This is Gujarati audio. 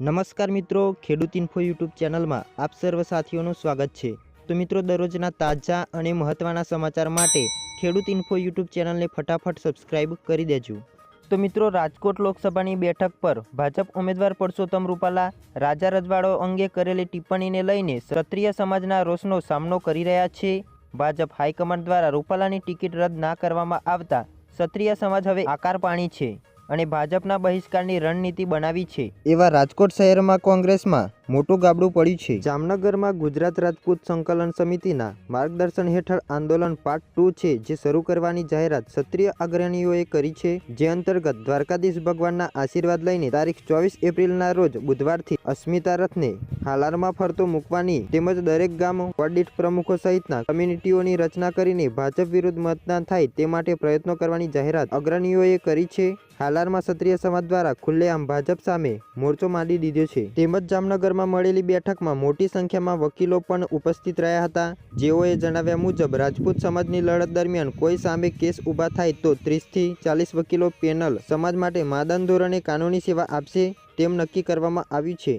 નમસ્કાર મિત્રો, ખેડૂત ઇન્ફો યુટ્યુબ ચેનલમાં આપ સર્વ સાથીઓનું સ્વાગત છે. તો મિત્રો, દરરોજના તાજા અને મહત્ત્વના સમાચાર માટે ખેડૂત ઇન્ફો યુટ્યુબ ચેનલને ફટાફટ સબસ્ક્રાઇબ કરી દેજો. તો મિત્રો, રાજકોટ લોકસભાની બેઠક પર ભાજપ ઉમેદવાર પરસોત્તમ રૂપાલા, રાજા રજવાડો અંગે કરેલી ટિપ્પણીને લઈને ક્ષત્રિય સમાજના રોષનો સામનો કરી રહ્યા છે. ભાજપ હાઈકમાન્ડ દ્વારા રૂપાલાની ટિકિટ રદ ના કરવામાં આવતા ક્ષત્રિય સમાજ હવે આકાર પાણી છે. અને ભાજપના બહિષ્કારની રણનીતિ બનાવી છે. એવા રાજકોટ શહેરમાં કોંગ્રેસમાં મોટું ગાબડું પડ્યું છે. જામનગરમાં ગુજરાત રાજપૂત સંકલન સમિતિના માર્ગદર્શન હેઠળ આંદોલન પાર્ટ ટુ છે, જે શરૂ કરવાની જાહેરાત ક્ષત્રિય અગ્રણીઓએ કરી છે, જે અંતર્ગત દ્વારકાધીશ ભગવાનના આશીર્વાદ લઈને તારીખ ચોવીસ એપ્રિલના રોજ બુધવારથી અસ્મિતા રથને હાલારમાં ફરતો મૂકવાની તેમજ દરેક ગામ વડીઠ પ્રમુખો સહિતના કમ્યુનિટીઓની રચના કરીને ભાજપ વિરુદ્ધ મતદાન થાય તે માટે પ્રયત્નો કરવાની જાહેરાત અગ્રણીઓએ કરી છે. હાલારમાં ક્ષત્રિય સમાજ દ્વારા ખુલ્લેઆમ ભાજપ સામે મોરચો માંડી દીધો છે. તેમજ જામનગરમાં મળેલી બેઠકમાં મોટી સંખ્યામાં વકીલો પણ ઉપસ્થિત રહ્યા હતા. જેઓએ જણાવ્યા મુજબ, રાજપૂત સમાજની લડત દરમિયાન કોઈ સામે કેસ ઊભા થાય તો ત્રીસથી ચાલીસ વકીલો પેનલ સમાજ માટે માદાન ધોરણે કાનૂની સેવા આપશે તેમ નક્કી કરવામાં આવ્યું છે.